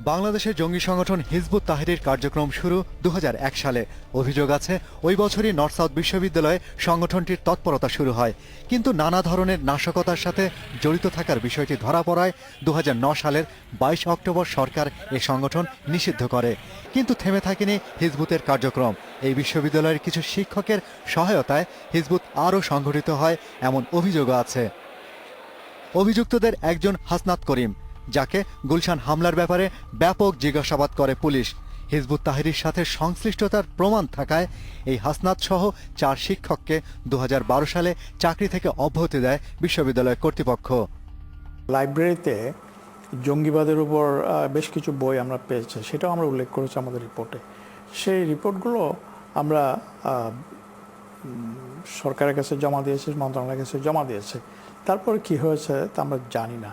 বাংলাদেশের জঙ্গি সংগঠন হিজবুত তাহরির কার্যক্রম শুরু দু হাজার এক সালে। অভিযোগ আছে, ওই বছরই নর্থ সাউথ বিশ্ববিদ্যালয়ে সংগঠনটির তৎপরতা শুরু হয়। কিন্তু নানা ধরনের নাশকতার সাথে জড়িত থাকার বিষয়টি ধরা পড়ায় দু সালের বাইশ অক্টোবর সরকার এ সংগঠন নিষিদ্ধ করে। কিন্তু থেমে থাকেনি হিজবুতের কার্যক্রম। এই বিশ্ববিদ্যালয়ের কিছু শিক্ষকের সহায়তায় হিজবুত আরও সংগঠিত হয়, এমন অভিযোগও আছে। অভিযুক্তদের একজন হাসনাত করিম। যাকে গুলশান হামলার ব্যাপারে ব্যাপক জিজ্ঞাসাবাদ করে পুলিশ। হিজবুত তাহিরির সাথে সংশ্লিষ্টতার প্রমাণ থাকায় এই হাসনাত সহ চার শিক্ষককে দু হাজার বারো সালে চাকরি থেকে অব্যাহতি দেয় বিশ্ববিদ্যালয় কর্তৃপক্ষ। লাইব্রেরিতে জঙ্গিবাদের উপর বেশ কিছু বই আমরা পেয়েছি, সেটাও আমরা উল্লেখ করেছি আমাদের রিপোর্টে। সেই রিপোর্টগুলো আমরা সরকারের কাছে জমা দিয়েছি, মন্ত্রণালয়ের কাছে জমা দিয়েছি। তারপর কি হয়েছে তা আমরা জানি না।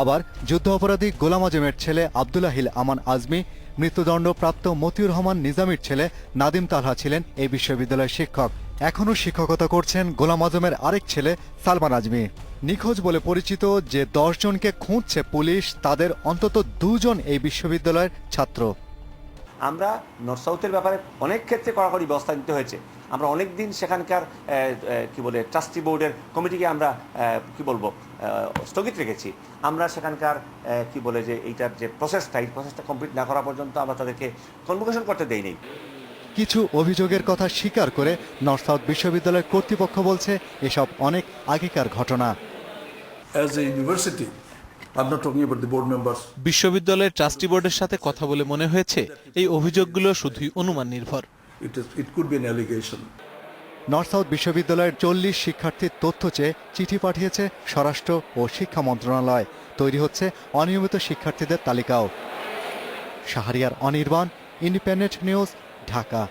আবার যুদ্ধ অপরাধী গোলাম আজমের ছেলে আবদুল্লাহিল আমান আজমি, মৃত্যুদণ্ডপ্রাপ্ত মতিউর রহমান নিজামীর ছেলে নাদিম তালহা ছিলেন এই বিশ্ববিদ্যালয়ের শিক্ষক। এখনও শিক্ষকতা করছেন গোলাম আজমের আরেক ছেলে সালমান আজমি। নিখোঁজ বলে পরিচিত যে দশজনকে খুঁজছে পুলিশ, তাদের অন্তত দুজন এই বিশ্ববিদ্যালয়ের ছাত্র। আমরা নর্থ সাউথের ব্যাপারে অনেক ক্ষেত্রে কড়াকড়ি ব্যবস্থা নিতে হয়েছে। আমরা অনেক দিন সেখানকার আহ, আহ, কি বলে ট্রাস্টি বোর্ডের কমিটিকে আমরা আহ, কি বলব আহ, স্থগিত রেখেছি। আমরা সেখানকার আহ, কি বলে যে এইটার যে প্রসেসটা এই প্রসেসটা কমপ্লিট না করা পর্যন্ত আমরা তাদেরকে কনভোকেশন করতে দেইনি। কিছু অভিযোগের কথা স্বীকার করে নর্থ সাউথ বিশ্ববিদ্যালয় কর্তৃপক্ষ বলছে এসব অনেক আগেকার ঘটনা। The board members, বিশ্ববিদ্যালয়ের ট্রাস্টি বোর্ডের সাথে কথা বলে মনে হয়েছে এই অভিযোগগুলো শুধুই অনুমান নির্ভর। It is, it could. North South বিশ্ববিদ্যালয়ের চল্লিশ শিক্ষার্থীর তথ্য চেয়ে চিঠি পাঠিয়েছে স্বরাষ্ট্র ও শিক্ষা মন্ত্রণালয়। তৈরি হচ্ছে অনিয়মিত শিক্ষার্থীদের তালিকাও। Shahriar Anirban Independent News Dhaka.